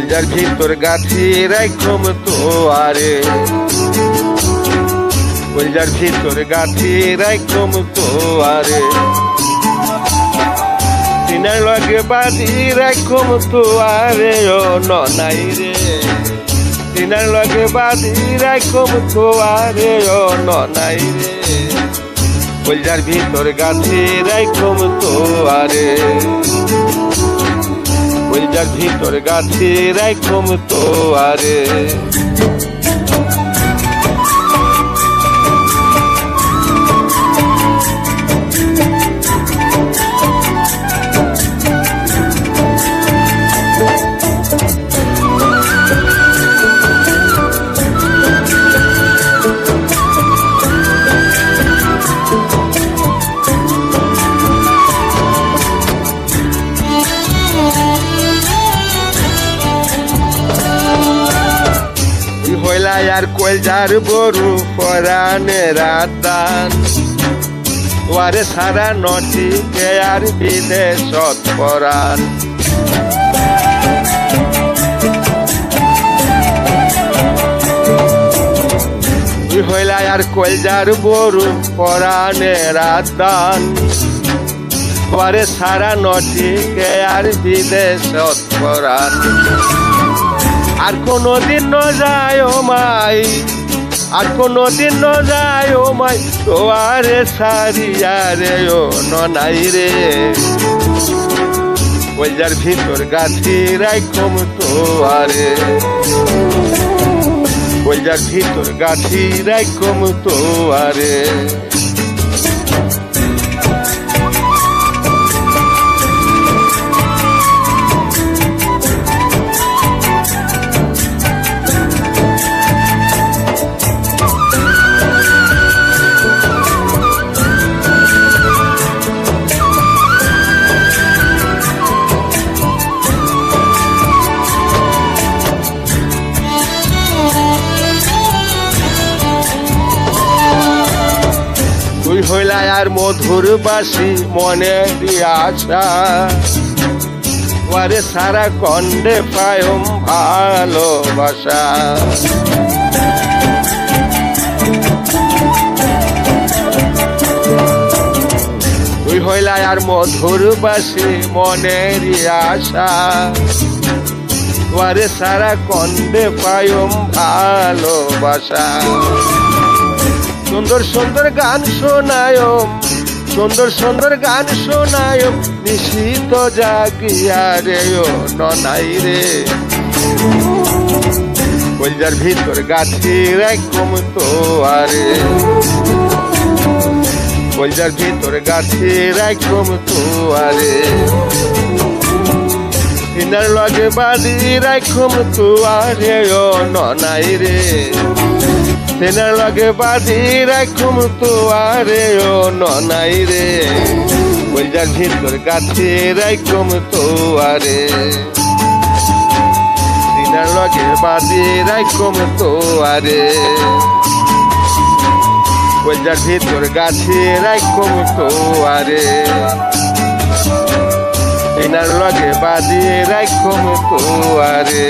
কইলার ভিতর গাছি রাখম তো আরে। কইলার ভিতর গাছি রাখম তো আরে। সিনার লগে বাদি রাখম তো আরে, ও ননাই রে। সিনার লগে বাদি রাখম তো আরে, ও ননাই রে। কইলার ভিতর গাছি রাখম তো কইলার ভিতর গাছের রাখম তো আরে। আর কইলার বড়ু পরানে রাতান। ওয়ারে সারা নটি কে আর বিদেশত পরাণ। হইলা আর কইলার বড়ু পরানে রাতান। ওয়ারে সারা নটি কে আর বিদেশত পরাণ। আর কোনোদিন ন যায় ও মাই, আর কোনোদিন ন যায় ও মাই তোয়ারে সারিয়া রে ও ননাই রে। ওইজার ভিতর গাছি রাখম তোয়ারে ওইজার ভিতর গাছি রাখম তোয়ারে হইলা আর মধুর বাসি মনে আশা ওয়ারে সারা কন্ডে পায়ম ভালোবাসা। তুই হইলা আর মধুর বাসি মনের আশা ওয়ারে সারা কন্ডে পায়ম ভালোবাসা। সুন্দর সুন্দর গান শোনায়ম সুন্দর সুন্দর গান শোনায়ম নিশিত জাগিয়া রে ও ননাই রে। কলজার ভিতর গাছি রাখম তো আরে। কলজার ভিতর গাছি রাখম তো আরে। সিনার লগে বাড়ি রাখম তো আরে ও ননাই রে। তেনার লগে বাঁধি রাখুম তো আরে ও ননাই রে। বলজার ভিতর গাছে রাখুম তো আরে তেনার লগে বাঁধি রাখুম তো আরে বলজার ভিতর গাছে রাখুম তো আরে তেনার লগে বাঁধি রাখুম তো আরে